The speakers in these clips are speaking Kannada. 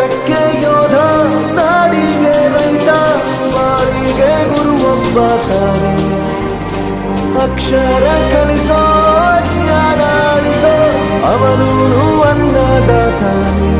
ದೇಶಕ್ಕೆ ಯೋಧ ನಾಡಿಗೆ ರೈತ ಬಾಳಿಗೆ ಗುರು ಒಬ್ಬ ತಾನೆ ಅಕ್ಷರ ಕಲಿಸೋ ಜ್ಞಾನ ಅಳಿಸೋ ಅವನು ಅನ್ನದಾತಾನೆ.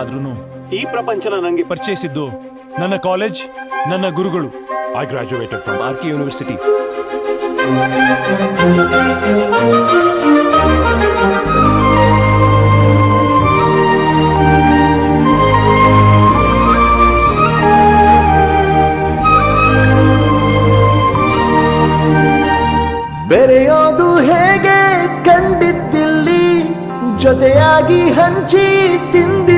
ಆದ್ರೂ ಈ ಪ್ರಪಂಚನ ನನಗೆ ಪರಿಚಯಿಸಿದ್ದು ನನ್ನ ಕಾಲೇಜ್ ನನ್ನ ಗುರುಗಳು. I graduated from R K university. ಬೆರೆಯೋದು ಹೇಗೆ ಕಂಡಿದ್ದಿಲ್ಲಿ? ಜೊತೆಯಾಗಿ ಹಂಚಿ ತಿಂದಿದ್ದಿಲ್ಲಿ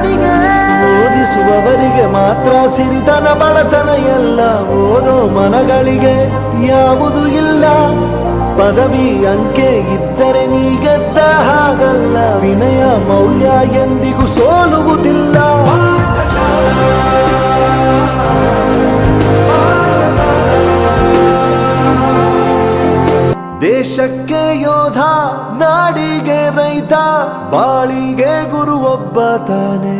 ಓದಿಸುವವರಿಗೆ ಮಾತ್ರ ಸಿರಿತನ ಬಡತನ ಎಲ್ಲ ಓದೋ ಮನಗಳಿಗೆ ಯಾವುದು ಇಲ್ಲ. ಪದವಿ ಅಂಕೆ ಇದ್ದರೆ ನೀ ಗೆದ್ದ ಹಾಗಲ್ಲ, ವಿನಯ ಮೌಲ್ಯ ಎಂದಿಗೂ ಸೋಲುವುದಿಲ್ಲ. ದೇಶಕ್ಕೆ ಯೋಧ, ನಾಡಿಗೆ ರೈತ, ಬಾಳಿಗೆ ಗುರು ಒಬ್ಬ ತಾನೆ.